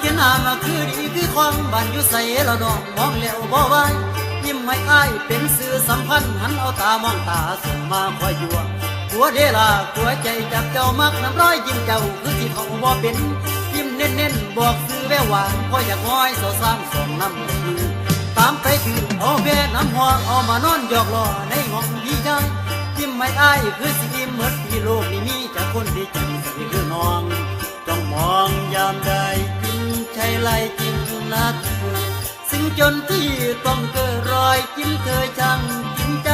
เขียนหน้ามาคือดีคือความบ้านอยู่ใส่เราดอกมองแล้วบ่ไหวยิ้มไม่อายเป็นสื่อสัมพันธ์หันเอาตามองตาส่งมาคอยยั่วหัวเดลาหัวใจจับเจ้ามักน้ำร้อยยิ้มเจ้าคือที่เขาบ่เป็นยิ้มเน้นๆบอกซื้อแววหวานก็อยากง้อยสาวสามสองน้ำมือตามไปถือเอาแม่น้ำหัวเอามานอนหยอกล้อในห้องพี่ชายยิ้มไม่อายคือสิยิ้มเหมือนที่โลกนี้มีจากคนที่จังใสคือามใดยิ้มใช่ไรจิ้มนัดซึ่งจนที่ต้องเกิดรอยจิ้มเธอช่างจิ้มใจ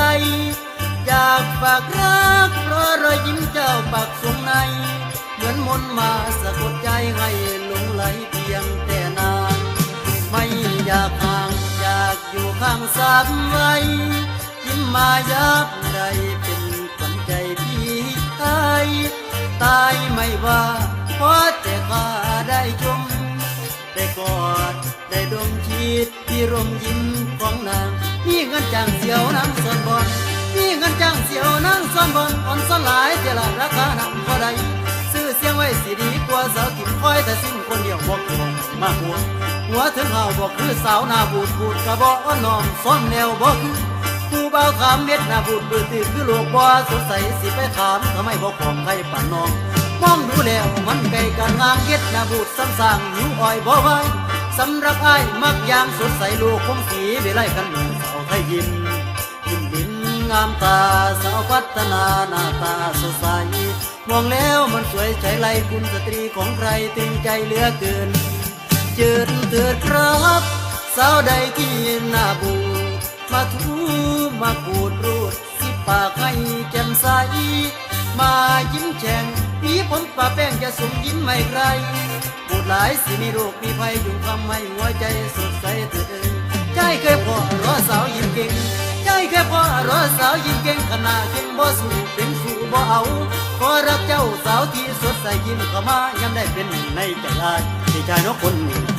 อยากฝากรักเพราะรอยยิ้มเจ้าปากสวงใน เหมือนมนต์มาสะกดใจให้หลงไหลเพียงแต่นานไม่อยากห่างอยากอยู่ข้างสามไว้ยิ้มมายับใดเป็นขวัญใจพี่ไทยตายไม่ว่า พราะแต่ข้าได้ชมได้กอดได้ดมชีดที่ร่มยิ้มของนางมีเงินจ้างเสียวนางส่วนบอนมีเงินจ้างเสียวนางส่วนบอนอ่อนสลายเจละราคานำก็ได้ซื้อเสียงไว้สิดีกว่าสาวกินคอยแต่สิ้นคนเดียวบอกลงมาหัวหัวถึงเฮาบอกคือสาวนาบูดบูดกระบอกอ่อนน้อมซ้อนแนวบอกคือผู้เบาขามเม็ดนาบูดบืดตื่นคือลูกบ่สดใสสิไปขามทำไมบอกของใครป่านน้อง มองดูแล้วมันไกลกันงางเย็ดนาบูดซ้ำสร้างหิวอ้อยบ่ไวสำหรับอ้ายมักยางสดใสลูกคงสีวิไล่กันเหมือนสาวไทยยิ้มยิ้มดินงามตาสาวพัฒนาหน้าตาสดใสมองแล้วมันสวยใจไรคุณสตรีของใครตึงใจเหลือเกินเจิดเถิดครับสาวใดที่หน้าบูดมาทูมากูดรูดสิปากให้แจ่มใสมายิ้มแฉ่ง ผีผมป่าแป้งจะสูงยิ้มไม่ใครปวดหลายสิมีโรคมีภัยอยู่ทำให้หัวใจสดใสเถิดใจเคยพอรอสาวยิ้มเก่ง ใจเคยพอรอสาวยิ้มเก่งขนาดเก่งบ่สู้เป็นสู้บ่เอาขอรักเจ้าสาวที่สดใสยิ้มเข้ามายังได้เป็นหนึ่งในใจได้ที่ชายนกคนหนึ่ง